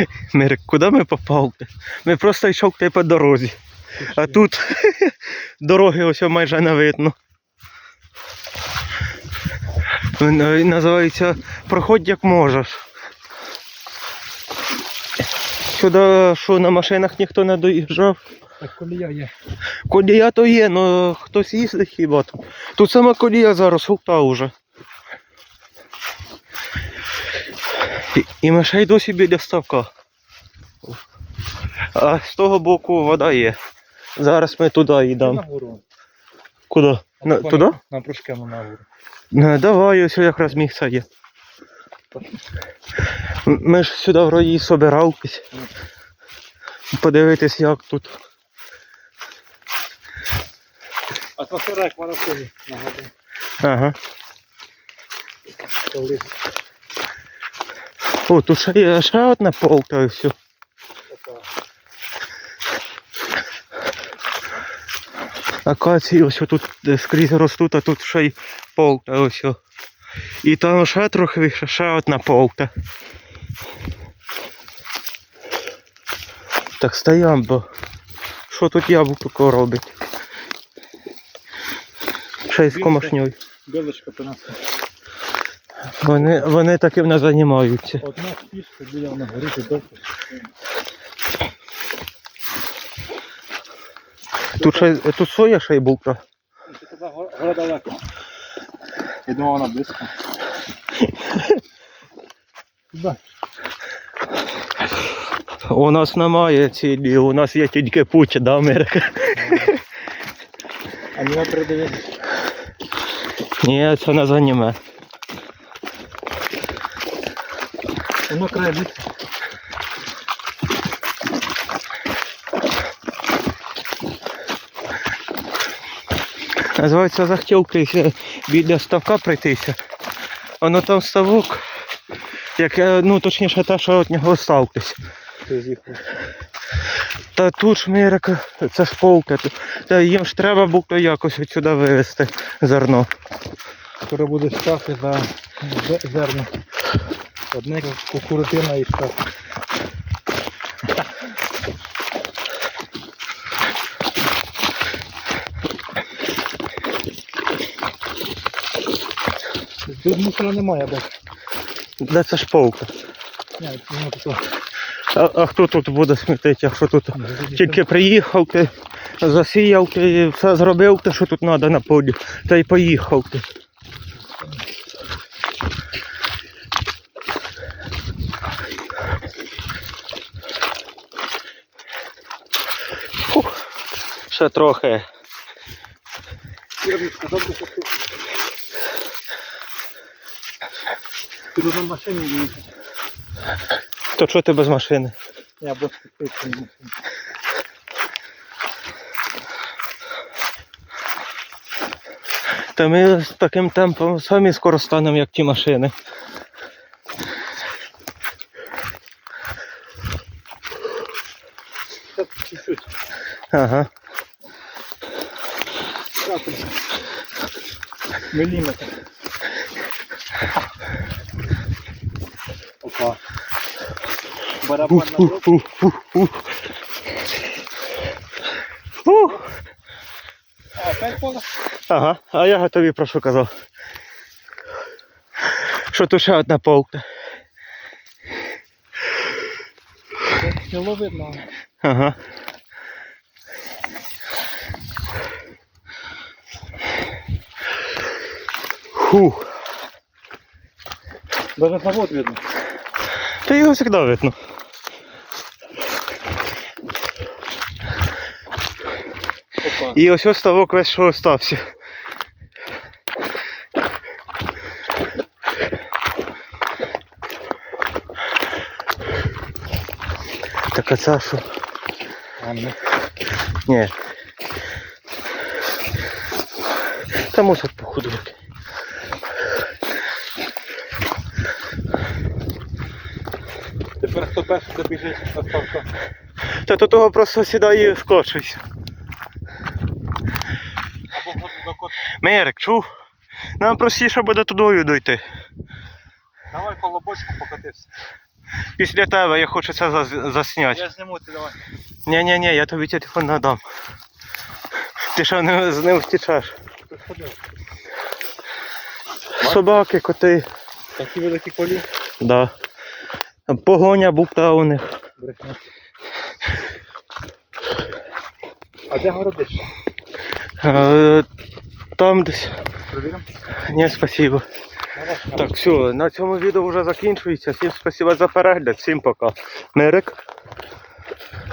Мирик, куди ми попали? Ми просто йшов по дорозі. А тут дороги ось майже не видно. Він, Називається Проходь як можеш. Сюди що на машинах ніхто не доїжджав. Так колія є. Колія то є, але хтось їздить хіба там. Тут сама колія зараз гута вже. І, і ми ще й досі біля ставка. А з того боку вода є. Зараз ми туди йдемо. Куди? На, туди? На Прошкину на гору. Не, давай, ось якраз місце є. Ми ж сюди вроді і собирались. Подивитись, як тут. Атмосфера як марафоні нагадує. Ага. Колись. О, тут ще є ще одна полка і все. Акації ось тут скрізь ростуть, а тут ще й полка ось. І там ще трохи ще одна полка. Так стоям, бо що тут яблуко робить? Ще й з комашньою. Білочка принесла. Вони, вони таким не займаються. Одна пішка біля на горіти довго. Тут, ще, тут соя ще й булка. Туди гора далеко. Я думав, вона близько. Туди. У нас немає цілі, у нас є тільки путь до Америки. А мене передивитися. Ні, це не заніме. Воно крає бути. Називається захтілки біля ставка пройтися. Воно там ставок, як, е, ну точніше те, що від нього з'їхав. Та тут ж Америка, це ж полка. Та їм ж треба було якось от сюди вивезти зерно. Скоро буде штрафи за зерно. Одне кукурудина і штраф. Тут мусора немає, бо Де це ж полка? Ні, ну, А, а хто тут буде смітити, якщо тут тільки приїхав, ти засіяв, ти все зробив, те, що тут треба на полі, та й поїхав ти. Ще трохи. Тут на машині їхати. То що ти без машини? Я б спустився на. Та ми з таким темпом самі скоро станемо, як ті машини. Ага. Крапелька. Міліметр. Опа. Барабан на поле? Ага, а я тобі про що казав. Що тут ще одна полка. Село видно. Ага. Фух. Даже завод видно. Та його завжди видно. Опа. І ось ось ставок весь що остався. Так а це що? Ну. Ні. Та мусор походу. Хто перший добіжить на ставка. Та до того просто сідає і кот. Мерик, чув? Нам простіше буде тудою дойти. Давай колобочку покатився. Після тебе я хочу це засняти. Я зніму, ти давай. Ні-ні-ні, я тобі телефон надам. Ти що не, з ним втічеш? Ти сходив. Собаки, коти. Такі великі колі. Да. Погоня букта у них. Брехня. А де городиш? Е, там десь. Провіримо. Ні, спасибо. Так, все, на цьому відео вже закінчується. Всім спасибо за перегляд, всім пока. Мерик.